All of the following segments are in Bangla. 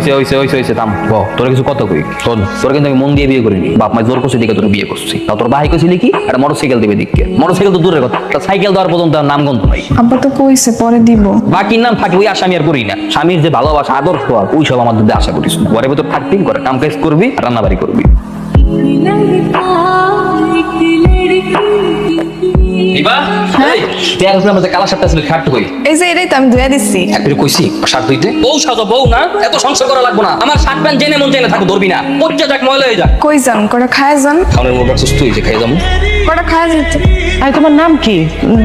হইছে হইছে হইছে হইছে থাম ব। তোর কিছু কত কই শোন তোর কিন্তু আমি মন দিয়ে বিয়ে করিনি। বাপ মা জোর করছে দিকে তোর বিয়ে করছি। তা তোর ভাই কইছিলি কি? একটা মোটরসাইকেল দিবে দিকে মোটরসাইকেল তো দূরের কথা। তা সাইকেল দেওয়ার পর্যন্ত আর নাম গন্ধ নাই। আব্বা তো কইছে পরে দিব। বাকির নাম থাকে ওই আশা আমি আর করি না। স্বামীর যে ভালোবাসা আদর্শ আর ওই সব আমার মধ্যে আশা করিস না। ঘরে ভেতর থাকতেই করে কাম কাজ করবি রান্না বাড়ি করবি। দিবা এই তুই আমাদের কালা সাতটা ছিল খাট কই? এই যে এটাই তো আমি ধুয়ে দিচ্ছি একবারে কইছি শার্ট ধুইতে? বউ সাজো বউ না? এত সংসার করা লাগবো না। আমার শার্ট প্যান্ট জেনে মন জেনে থাকো ধরবি না। পচা যাক ময়লা হয়ে যাক। কই যান কটা খায় যান খাওয়ানোর মোটা সুস্থ হয়েছে খাই যাব। কটা খায় যেতে আরে তোমার নাম কি?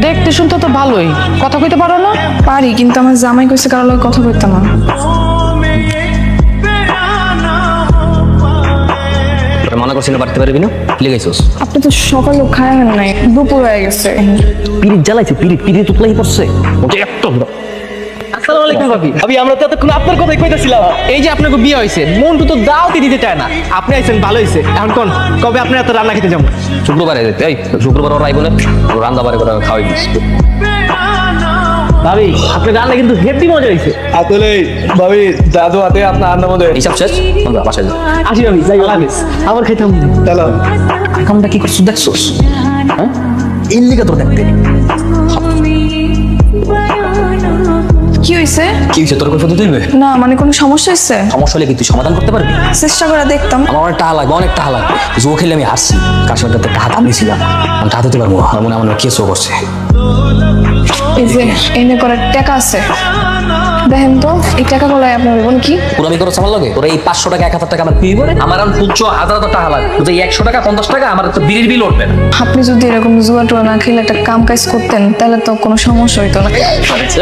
দেখতে শুনতে তো ভালোই। কথা কইতে পারো না? পারি কিন্তু আমার জামাই কইছে কারোর লগে কথা কইতাম না। মনে করছিল বাড়তে পারবি না? লিখে গেছিস আপনি তো সকালে খায় নাই দুপুর হয়ে গেছে। পিরিত জ্বালাইছে পিরিত পিরিত উতলাই পড়ছে। ওটা একটা আসসালামু আলাইকুম ভাবি। ভাবি আমরা তো এতক্ষণ আপনার কথাই কইতাছিলাম। এই যে আপনাকে বিয়ে হয়েছে মন্টু তো দাওয়াতি দিতে চায় না। আপনি আইছেন ভালো হয়েছে এখন কোন কবে আপনি এত রান্না খেতে যাব শুক্রবারে যেতে এই শুক্রবার রান্না বাড়ি করে খাওয়াই ভাবি আপনি রান্না কিন্তু হেভি মজা হয়েছে। আসলে ভাবি দাদু হাতে আপনার আন্নার মধ্যে হিসাব শেষ? বন্ধু, বাসায় যা আসি ভাবি যাই আল্লাহ হাফেজ। আবার খাইতাম। চলো কামটা কি করছিস দেখছিস? হ্যাঁ? এই লিগে তোর দেখতে। কি হইছে কি হয়েছে তোর কৈফত দিবে না মানে কোনো সমস্যা হচ্ছে সমস্যা হলে কি তুই সমাধান করতে পারবি? চেষ্টা করে দেখতাম। আমার অনেক টাকা লাগবে অনেক টাকা লাগবে। জো খেলে আমি হাসছি কাশ্মীরটাতে টাকা নিয়েছিলাম? আমি টাকা দিতে পারব আমার মনে হয় আমার কেসও করছে। এই যে এনে করে টাকা আছে। দেখেন তো এই টাকা গুলো আপনার বোন কি? পুরো আমি করছ আমার লগে? তোর এই পাঁচশো টাকা এক হাজার টাকা আমার ফি বলে আমার এখন পুচ্ছ হাজার হাজার টাকা লাগবে। তুই একশো টাকা পঞ্চাশ টাকা আমার তো বিড়ির বিল উঠবে না। আপনি যদি এরকম জুয়া টুয়া না খেলে একটা কাম কাজ করতেন তাহলে তো কোনো সমস্যা হইতো না।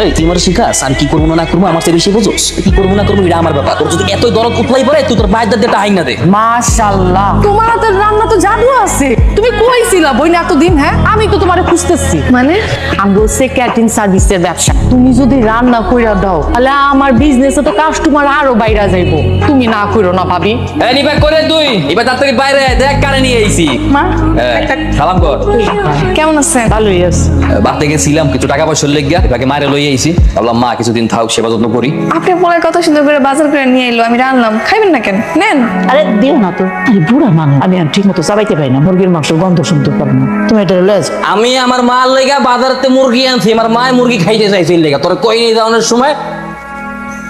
এই তুই আমার শিখাস আমি কি করব না করব আমার চেয়ে বেশি বুঝোস? কি করব না করব এটা আমার ব্যাপার। তোর যদি এতই দরদ উঠলাই পড়ে তুই তোর বাইর দাঁত দিয়ে হাইনা দে। মাশাআল্লাহ। তোমার হাতের রান্না তো জাদু আছে। তুমি কইছিলা বইনা এতদিন হ্যাঁ? আমি তো তোমারে খুঁজতেছি। মানে? আমি হচ্ছে ক্যাটারিং সার্ভিসের ব্যবসা। তুমি যদি রান্না কইরা দাও তাহলে আমার বিজনেসে তো কাস্টমার আরও বাইরা যাইবো। তুমি না কইরো না ভাবি। এই নিবা করে তুই এবার তার থেকে বাইরে আয়, দেখ কারে নিয়ে আইছি। মা সালাম কর। কেমন আছেন? ভালোই আছে। বাড়তে গেছিলাম কিছু টাকা পয়সা লেগে মারে লই আইছি। ভাবলাম মা কিছুদিন থাক সেবা যত্ন করি। আপনি কত সুন্দর করে বাজার করে নিয়ে এলো আমি রান্নাম খাইবেন না কেন? নেন। আরে দিও না তো। আরে বুড়া মানুষ আমি আর ঠিক মতো চাবাইতে পারি না। মুরগির মাংস গন্ধ শুনতে পারি না। তুমি এটা লজ। আমি আমার মার লেগা বাজারতে মুরগি আনছি আমার মায় মুরগি খাইতে চাইছিল লেগা। তোর কই নিয়ে যাওয়ানোর সময়?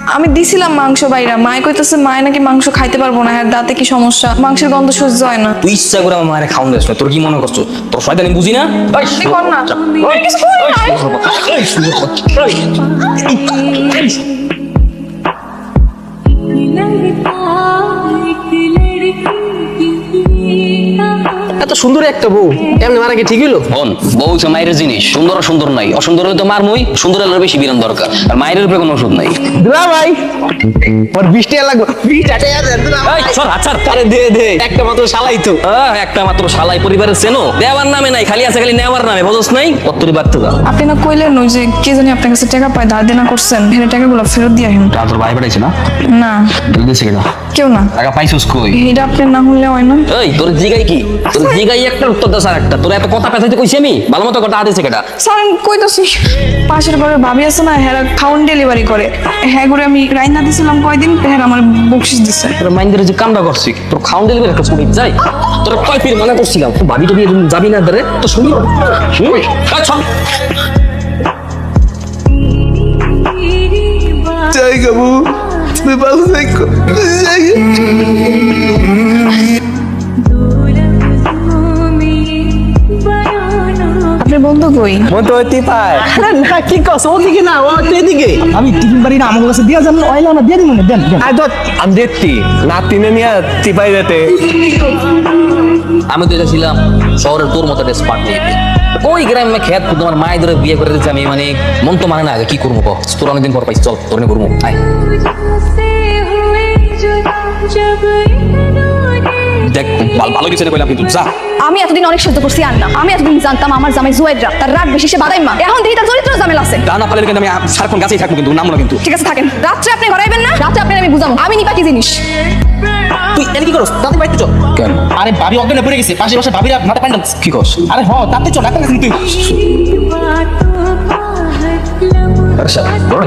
আমি দিছিলাম মাংস বাইরা। মায় কইতেছে মায় নাকি মাংস খাইতে পারব না হ্যাঁ দাঁতে কি সমস্যা? মাংসের গন্ধ সহ্য হয় না। তুই ইচ্ছা করে আমার মায়ের খাওন দেশ না তোর কি মনে করছ? তোর শয়তানি বুঝি না? কর না। কিছু। এত সুন্দর একটা বউ। এমনি মারা কি ঠিক হইল? বোন বউ হচ্ছে মায়ের জিনিস। সুন্দর আর সুন্দর নাই। অসুন্দর হলে তো মার মই সুন্দর হলে বেশি বিরান দরকার। আর মায়ের উপরে কোনো ওষুধ নাই। দুলা ভাই ওর বিশ টাকা লাগবে। বিশ টাকা দুলা ভাই। এই, সর, হাত ছাড়। আরে দে দে। একটা মাত্র শালাই তো। আহ, একটা মাত্র শালাই পরিবারের চেনো। দেওয়ার নামে নাই খালি আছে খালি নেওয়ার নামে বুঝছ নাই? কত্তরি বাড়তে যা। আপনি না কইলেন ওই যে কে জানি আপনার কাছে টাকা পায় ধার দেনা করছেন ফেরে টাকাগুলো ফেরত দিয়ে আসেন। তা তোর ভাই পাঠাইছে না? না। দিল দিছে কিনা? কেউ না। টাকা পাইছিস কই? এটা আপনার না হলে হয় না। এই তোর জিগাই কি? তোর জিগাই একটা উত্তর দাস আর একটা। তোর এত কথা পেছাইতে কইছি আমি? ভালো মতো কথা আদেছে কেটা স্যার আমি কইতাছি পাশের ঘরে ভাবি আছে না হ্যাঁ খাউন ডেলিভারি করে। হ্যাঁ করে আমি রাইনা দিছিলাম কয়দিন হ্যাঁ আমার বকশিস দিছে। তোর মাইন্ডের যে কামটা করছি তোর খাউন ডেলিভারি একটা ছবি যাই। তোর কয় ফির মনে করছিলাম তো ভাবি টবি যাবি না ধরে তো শুনি। যাই গাবু তুমি ভালো থাকো। যাই। বন্ধু কই? মন তো হইতে পায় আরে না কি কস? ওদিকে না ও এদিকে। আমি টিফিন বাড়ি না আমার কাছে দিয়া যান অইলা না দিয়া দিন দেন দেন। আয় তো আমি দেখতি নাতিনে নিয়ে টিপাই যেতে। আমি তো এসেছিলাম শহরের তোর মতো স্পাট নিয়ে ওই গ্রামে খেত তোমার মায়ের ধরে বিয়ে করে দিচ্ছে আমি মানে মন তো মানে না আগে কি করব তোর অনেকদিন পর পাইছি চল তোর করব আয়। দেখ ভালো ভালো কিছু কইলাম কিন্তু যা। আমি এতদিন অনেক সহ্য করছি আর না আমি এতদিন জানতাম আমার জামাই জুয়েদরা তার রাগ বেশি সে বাদাই মা এখন দেখি তার চরিত্র জামেল আছে। দানা পালে কিন্তু আমি সারাক্ষণ গাছেই থাকব কিন্তু নাম না কিন্তু। ঠিক আছে থাকেন। রাত্রে আপনি ঘরাইবেন না রাত্রে আপনি আমি বুঝাবো। আমি নিপা কি জিনিস? তুই এর কি করছ তাতে বাইতে চল। কেন? আরে ভাবি অজ্ঞানে পড়ে গেছে। পাশে পাশে ভাবিরা মাথা প্যান্ডেল কি কস আরে হ তাতে চল ডাক্তার তুই বড়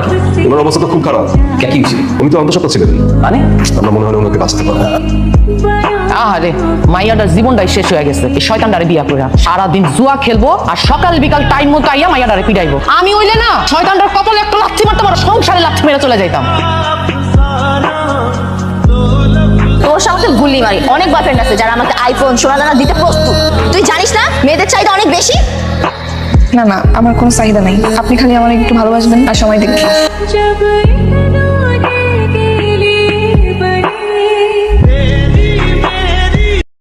ওনার অবস্থা তো খুব খারাপ। কে? উনি তো অন্তঃসত্ত্বা ছিলেন। মানে? আমরা মনে হয় ওনাকে বাঁচতে পারব আরে মাইয়াটার জীবনটাই শেষ হয়ে গেছে। এই শয়তানটারে বিয়া করে সারাদিন জুয়া খেলব আর সকাল বিকাল টাইম মতো আইয়া মাইয়াটারে পিটাইবো। আমি হইলে না শয়তানটার কপালে একটা লাথি মারতাম আর সংসারে লাথি মেরে চলে যাইতাম। তোর সাথে গুলি মারি। অনেক বয়ফ্রেন্ড আছে যারা আমাকে আইফোন সোনা দানা দিতে প্রস্তুত। তুই জানিস না মেয়েদের চাহিদা অনেক বেশি? না না আমার কোনো চাহিদা নেই। আপনি খালি আমার একটু ভালোবাসবেন আর সময় দেখবেন